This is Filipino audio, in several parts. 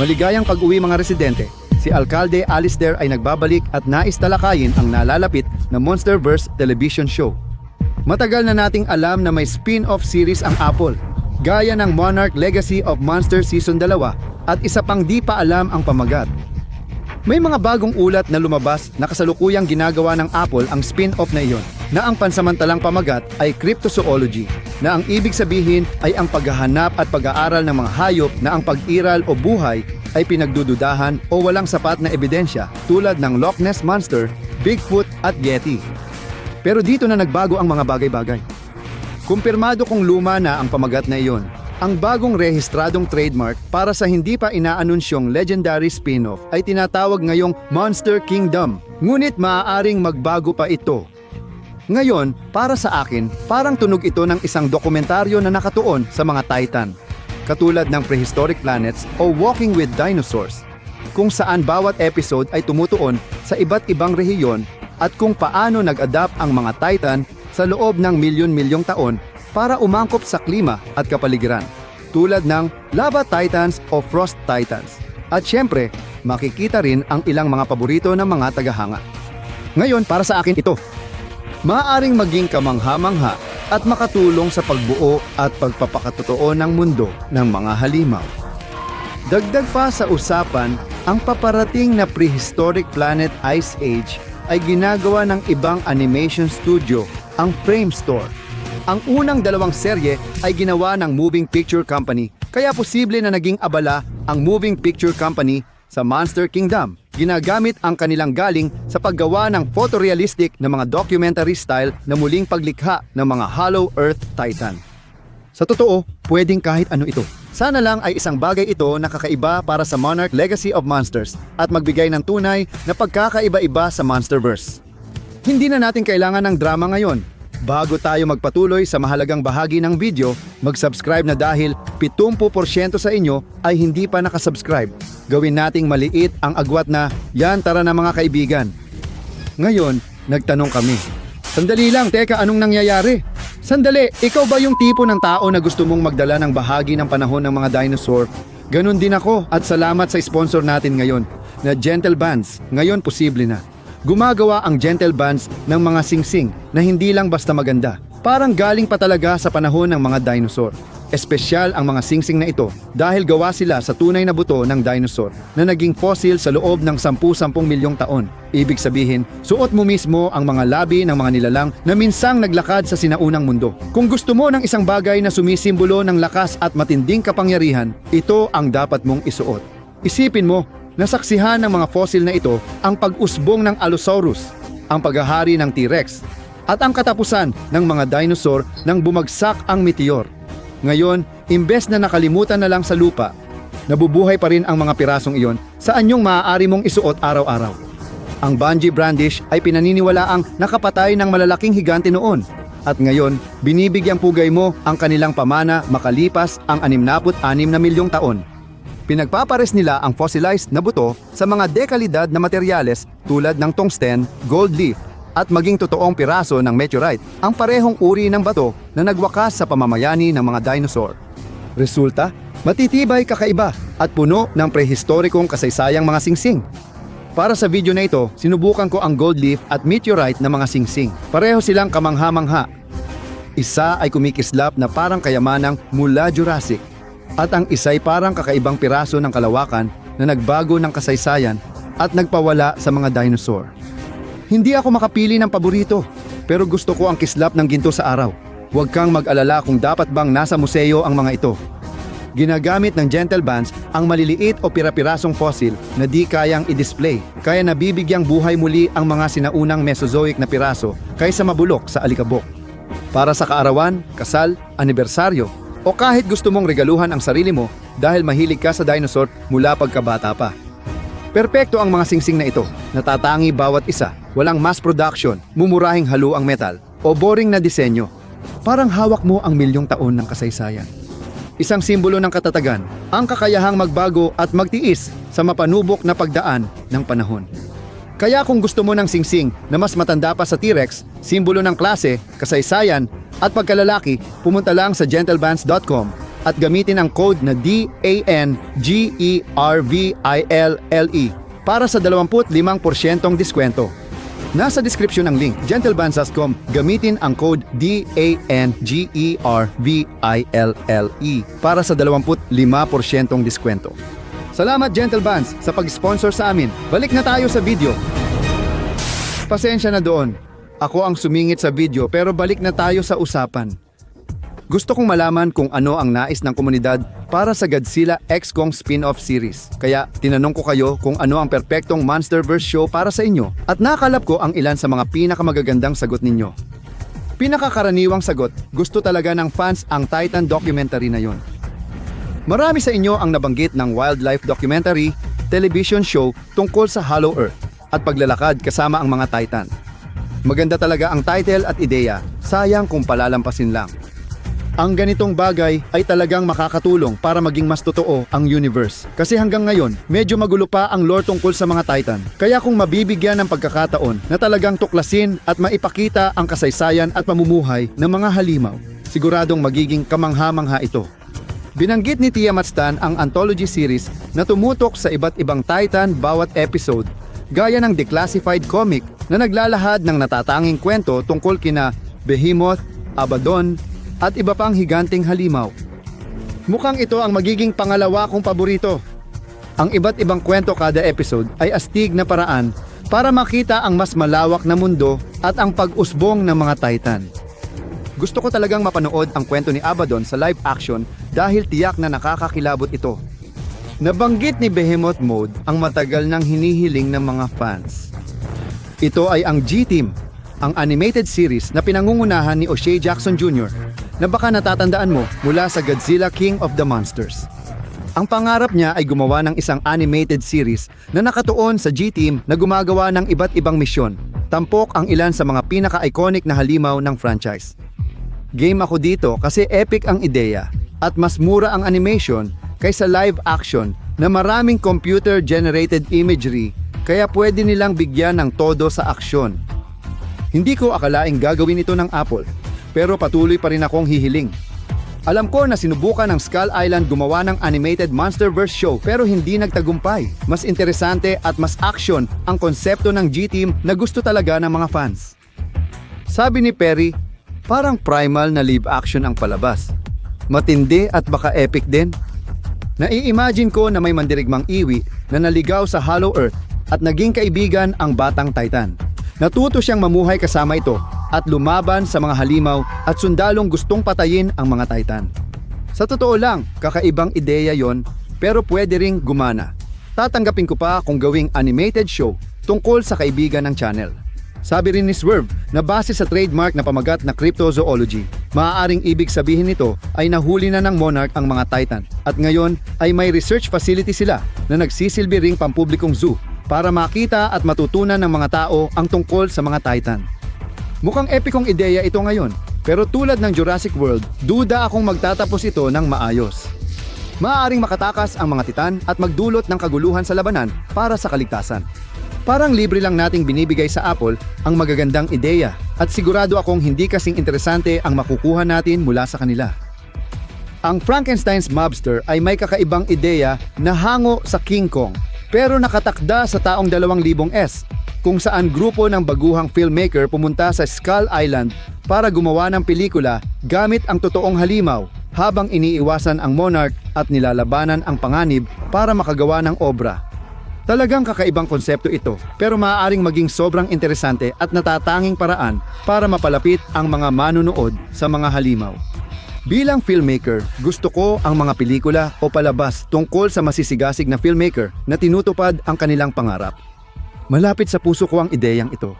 Maligayang pag-uwi mga residente, si Alcalde Alistair ay nagbabalik at nais talakayin ang nalalapit na Monsterverse television show. Matagal na nating alam na may spin-off series ang Apple, gaya ng Monarch Legacy of Monsters Season 2 at isa pang di pa alam ang pamagat. May mga bagong ulat na lumabas na kasalukuyang ginagawa ng Apple ang spin-off na iyon na ang pansamantalang pamagat ay cryptozoology na ang ibig sabihin ay ang paghahanap at pag-aaral ng mga hayop na ang pag-iral o buhay ay pinagdududahan o walang sapat na ebidensya tulad ng Loch Ness Monster, Bigfoot at Yeti. Pero dito na nagbago ang mga bagay-bagay. Kumpirmado kong luma na ang pamagat na iyon. Ang bagong rehistradong trademark para sa hindi pa inaanunsyong legendary spin-off ay tinatawag ngayong Monster Kingdom. Ngunit maaaring magbago pa ito. Ngayon, para sa akin, parang tunog ito ng isang dokumentaryo na nakatuon sa mga Titan. Katulad ng Prehistoric Planets o Walking with Dinosaurs, kung saan bawat episode ay tumutuon sa iba't ibang rehiyon at kung paano nag-adapt ang mga Titan sa loob ng milyon-milyong taon para umangkop sa klima at kapaligiran, tulad ng Lava Titans o Frost Titans. At syempre, makikita rin ang ilang mga paborito ng mga tagahanga. Ngayon, para sa akin ito, maaaring maging kamangha-mangha at makatulong sa pagbuo at pagpapakatotoo ng mundo ng mga halimaw. Dagdag pa sa usapan, ang paparating na prehistoric planet Ice Age ay ginagawa ng ibang animation studio, ang Framestore. Ang unang dalawang serye ay ginawa ng Moving Picture Company, kaya posible na naging abala ang Moving Picture Company sa Monster Kingdom. Ginagamit ang kanilang galing sa paggawa ng photorealistic na mga documentary style na muling paglikha ng mga Hollow Earth Titan. Sa totoo, pwedeng kahit ano ito. Sana lang ay isang bagay ito na kakaiba para sa Monarch Legacy of Monsters at magbigay ng tunay na pagkakaiba-iba sa Monsterverse. Hindi na natin kailangan ng drama ngayon. Bago tayo magpatuloy sa mahalagang bahagi ng video, mag-subscribe na dahil 70% sa inyo ay hindi pa nakasubscribe. Gawin nating maliit ang agwat na, yan tara na mga kaibigan. Ngayon, nagtanong kami. Sandali lang, teka, anong nangyayari? Sandali, ikaw ba yung tipo ng tao na gusto mong magdala ng bahagi ng panahon ng mga dinosaur? Ganon din ako at salamat sa sponsor natin ngayon na Gentle Bands. Ngayon posible na. Gumagawa ang Gentle Bands ng mga singsing na hindi lang basta maganda. Parang galing pa talaga sa panahon ng mga dinosaur. Espesyal ang mga singsing na ito dahil gawa sila sa tunay na buto ng dinosaur na naging fossil sa loob ng 10-10 milyong taon. Ibig sabihin, suot mo mismo ang mga labi ng mga nilalang na minsang naglakad sa sinaunang mundo. Kung gusto mo ng isang bagay na sumisimbolo ng lakas at matinding kapangyarihan, ito ang dapat mong isuot. Isipin mo, nasaksihan ng mga fossil na ito ang pag-usbong ng Allosaurus, ang paghahari ng T-Rex, at ang katapusan ng mga dinosaur nang bumagsak ang meteor. Ngayon, imbes na nakalimutan na lang sa lupa, nabubuhay pa rin ang mga pirasong iyon sa anyong maaari mong isuot araw-araw. Ang bungee brandish ay pinaniniwalaang nakapatay ng malalaking higante noon. At ngayon, binibigyang pugay mo ang kanilang pamana makalipas ang 66 na milyong taon. Pinagpapares nila ang fossilized na buto sa mga dekalidad na materyales tulad ng tungsten, gold leaf, at maging totoong piraso ng meteorite, ang parehong uri ng bato na nagwakas sa pamamayani ng mga dinosaur. Resulta, matitibay kakaiba at puno ng prehistorikong kasaysayang mga singsing. Para sa video na ito, sinubukan ko ang gold leaf at meteorite na mga singsing. Pareho silang kamangha-mangha. Isa ay kumikislap na parang kayamanang mula Jurassic at ang isa'y parang kakaibang piraso ng kalawakan na nagbago ng kasaysayan at nagpawala sa mga dinosaur. Hindi ako makapili ng paborito, pero gusto ko ang kislap ng ginto sa araw. Huwag kang mag-alala kung dapat bang nasa museo ang mga ito. Ginagamit ng gentle bands ang maliliit o pirapirasong fossil na di kayang i-display, kaya nabibigyang buhay muli ang mga sinaunang Mesozoic na piraso kaysa mabulok sa alikabok. Para sa kaarawan, kasal, anibersaryo, o kahit gusto mong regaluhan ang sarili mo dahil mahilig ka sa dinosaur mula pagkabata pa. Perpekto ang mga singsing na ito, natatangi bawat isa, walang mass production, mumurahing halo ang metal, o boring na disenyo. Parang hawak mo ang milyong taon ng kasaysayan. Isang simbolo ng katatagan, ang kakayahang magbago at magtiis sa mapanubok na pagdaan ng panahon. Kaya kung gusto mo ng singsing na mas matanda pa sa T-Rex, simbolo ng klase, kasaysayan, at pagkalalaki, pumunta lang sa gentlebands.com at gamitin ang code na E DANGERVILLE para sa 25% diskwento. Nasa description ng link, gentlebanzas.com, gamitin ang code E DANGERVILLE para sa 25% diskwento. Salamat Gentle Bands sa pag-sponsor sa amin. Balik na tayo sa video. Pasensya na doon. Ako ang sumingit sa video pero balik na tayo sa usapan. Gusto kong malaman kung ano ang nais ng komunidad para sa Godzilla X Kong spin-off series. Kaya tinanong ko kayo kung ano ang perpektong Monsterverse show para sa inyo at nakalap ko ang ilan sa mga pinakamagagandang sagot ninyo. Pinakakaraniwang sagot, gusto talaga ng fans ang Titan documentary na yon. Marami sa inyo ang nabanggit ng wildlife documentary, television show tungkol sa Hollow Earth at paglalakad kasama ang mga Titan. Maganda talaga ang title at ideya, sayang kung palalampasin lang. Ang ganitong bagay ay talagang makakatulong para maging mas totoo ang universe. Kasi hanggang ngayon, medyo magulo pa ang lore tungkol sa mga Titan. Kaya kung mabibigyan ng pagkakataon na talagang tuklasin at maipakita ang kasaysayan at pamumuhay ng mga halimaw, siguradong magiging kamangha-mangha ito. Binanggit ni Tia Matstan ang anthology series na tumutok sa iba't ibang Titan bawat episode, gaya ng declassified comic na naglalahad ng natatanging kwento tungkol kina Behemoth, Abaddon, at iba pang higanting halimaw. Mukhang ito ang magiging pangalawa kong paborito. Ang iba't ibang kwento kada episode ay astig na paraan para makita ang mas malawak na mundo at ang pag-usbong ng mga Titan. Gusto ko talagang mapanood ang kwento ni Abaddon sa live action dahil tiyak na nakakakilabot ito. Nabanggit ni Behemoth Mode ang matagal nang hinihiling ng mga fans. Ito ay ang G-Team, ang animated series na pinangungunahan ni O'Shea Jackson Jr. na baka natatandaan mo mula sa Godzilla King of the Monsters. Ang pangarap niya ay gumawa ng isang animated series na nakatuon sa G-Team na gumagawa ng iba't ibang misyon. Tampok ang ilan sa mga pinaka-iconic na halimaw ng franchise. Game ako dito kasi epic ang ideya at mas mura ang animation kaysa live action na maraming computer-generated imagery kaya pwede nilang bigyan ng todo sa aksyon. Hindi ko akalaing gagawin ito ng Apple, pero patuloy pa rin akong hihiling. Alam ko na sinubukan ng Skull Island gumawa ng animated Monsterverse show pero hindi nagtagumpay. Mas interesante at mas action ang konsepto ng G-Team na gusto talaga ng mga fans. Sabi ni Perry, parang primal na live action ang palabas. Matindi at baka epic din. Nai-imagine ko na may mandirigmang iwi na naligaw sa Hollow Earth at naging kaibigan ang batang Titan. Natuto siyang mamuhay kasama ito at lumaban sa mga halimaw at sundalong gustong patayin ang mga Titan. Sa totoo lang, kakaibang ideya yon pero pwede ring gumana. Tatanggapin ko pa kung gawing animated show tungkol sa kaibigan ng channel. Sabi rin ni Swerve na base sa trademark na pamagat na cryptozoology, maaaring ibig sabihin nito ay nahuli na ng Monarch ang mga Titan at ngayon ay may research facility sila na nagsisilbi ring pampublikong zoo para makita at matutunan ng mga tao ang tungkol sa mga Titan. Mukhang epikong ideya ito ngayon, pero tulad ng Jurassic World, duda akong magtatapos ito ng maayos. Maaaring makatakas ang mga titan at magdulot ng kaguluhan sa labanan para sa kaligtasan. Parang libre lang nating binibigay sa Apple ang magagandang ideya at sigurado akong hindi kasing interesante ang makukuha natin mula sa kanila. Ang Frankenstein's Mobster ay may kakaibang ideya na hango sa King Kong pero nakatakda sa taong 2,000 S kung saan grupo ng baguhang filmmaker pumunta sa Skull Island para gumawa ng pelikula gamit ang totoong halimaw habang iniiwasan ang monarch at nilalabanan ang panganib para makagawa ng obra. Talagang kakaibang konsepto ito pero maaaring maging sobrang interesante at natatanging paraan para mapalapit ang mga manunood sa mga halimaw. Bilang filmmaker, gusto ko ang mga pelikula o palabas tungkol sa masisigasig na filmmaker na tinutupad ang kanilang pangarap. Malapit sa puso ko ang ideyang ito.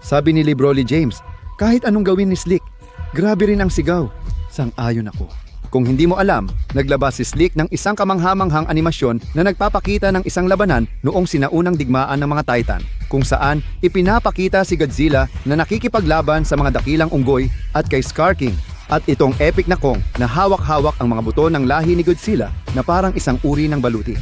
Sabi ni Libroli James, kahit anong gawin ni Slick, grabe rin ang sigaw. Sang-ayon ako. Kung hindi mo alam, naglabas si Slick ng isang kamanghamanghang animasyon na nagpapakita ng isang labanan noong sinaunang digmaan ng mga Titan, kung saan ipinapakita si Godzilla na nakikipaglaban sa mga dakilang unggoy at kay Scar King at itong epic na Kong na hawak-hawak ang mga buto ng lahi ni Godzilla na parang isang uri ng baluti.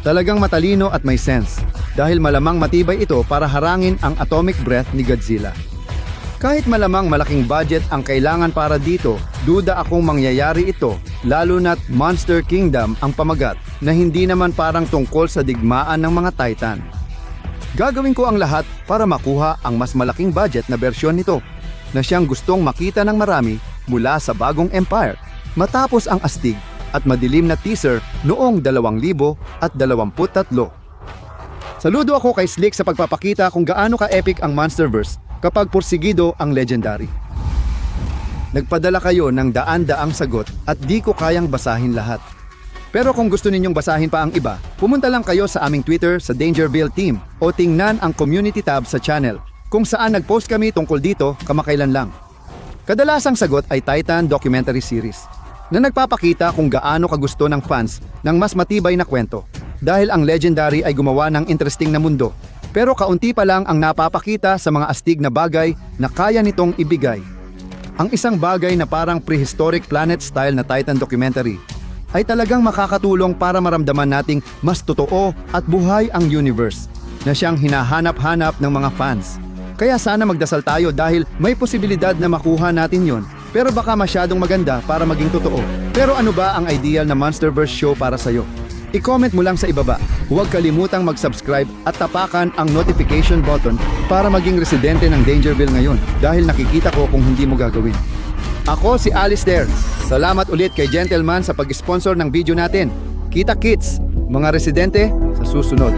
Talagang matalino at may sense dahil malamang matibay ito para harangin ang atomic breath ni Godzilla. Kahit malamang malaking budget ang kailangan para dito, duda akong mangyayari ito, lalo na't Monster Kingdom ang pamagat na hindi naman parang tungkol sa digmaan ng mga Titan. Gagawin ko ang lahat para makuha ang mas malaking budget na bersyon nito na siyang gustong makita ng marami mula sa bagong empire matapos ang astig at madilim na teaser noong 2023. Saludo ako kay Slick sa pagpapakita kung gaano ka-epic ang Monsterverse kapag porsigido ang legendary. Nagpadala kayo ng daan-daang sagot at di ko kayang basahin lahat. Pero kung gusto ninyong basahin pa ang iba, pumunta lang kayo sa aming Twitter sa Dangerville Team o tingnan ang community tab sa channel kung saan nag-post kami tungkol dito kamakailan lang. Kadalasang sagot ay Titan Documentary Series na nagpapakita kung gaano kagusto ng fans ng mas matibay na kwento dahil ang Legendary ay gumawa ng interesting na mundo pero kaunti pa lang ang napapakita sa mga astig na bagay na kaya nitong ibigay. Ang isang bagay na parang prehistoric planet style na Titan documentary ay talagang makakatulong para maramdaman nating mas totoo at buhay ang universe na siyang hinahanap-hanap ng mga fans. Kaya sana magdasal tayo dahil may posibilidad na makuha natin yon pero baka masyadong maganda para maging totoo. Pero ano ba ang ideal na Monsterverse show para sa'yo? I-comment mo lang sa ibaba. Huwag kalimutang mag-subscribe at tapakan ang notification button para maging residente ng Dangerville ngayon dahil nakikita ko kung hindi mo gagawin. Ako si Alice There. Salamat ulit kay Gentleman sa pag-sponsor ng video natin. Kita kits, mga residente, sa susunod.